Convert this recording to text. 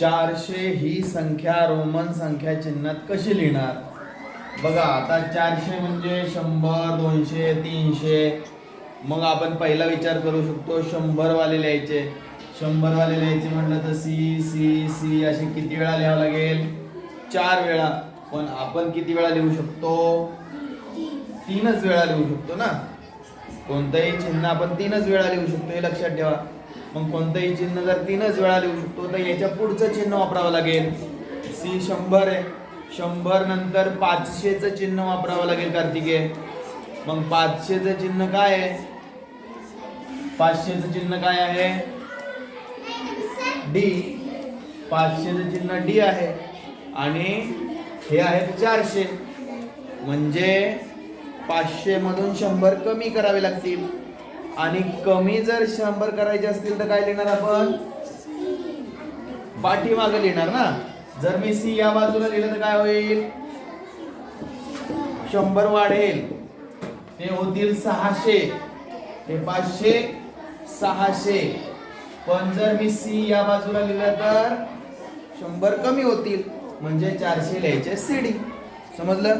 चारशे ही संख्या रोमन संख्या चिन्हात कशी लिहिणार? बघा आता चारशे म्हणजे शंभर दोनशे तीनशे. मग आपण पहिला विचार करू शकतो शंभरवाले लिहायचे. शंभरवाले लिहायचे म्हटलं तर सी सी सी असे किती वेळा लिहावं लागेल? चार वेळा. पण आपण किती वेळा लिहू शकतो? तीनच वेळा लिहू शकतो ना? कोणतंही चिन्ह आपण तीनच वेळा लिहू शकतो हे लक्षात ठेवा. मग कोणतंही चिन्ह जर तीनच वेळा लिहू शकतो तर याच्या पुढचं चिन्ह वापरावं लागेल. सी शंभर आहे. शंभर नंतर पाचशेचं चिन्ह वापरावं लागेल कार्तिकेय. मग पाचशेचं चिन्ह काय आहे? पाचशेचं चिन्ह काय आहे? डी. पाचशेचं चिन्ह डी आहे. आणि हे आहेत चारशे. म्हणजे पाचशे मधून शंभर कमी करावे लागतील. आणि कमी जर शंभर करायचे असतील तर काय लिहिणार आपण? पाठीमागे लिहिणार ना? जर मी सी या बाजूला लिहिलं तर काय होईल? शंभर वाढेल. ते होतील सहाशे. हे पाचशे सहाशे. पण जर मी सी या बाजूला लिहिलं तर शंभर कमी होतील. म्हणजे चारशे लिहायचे सी डी समजलं?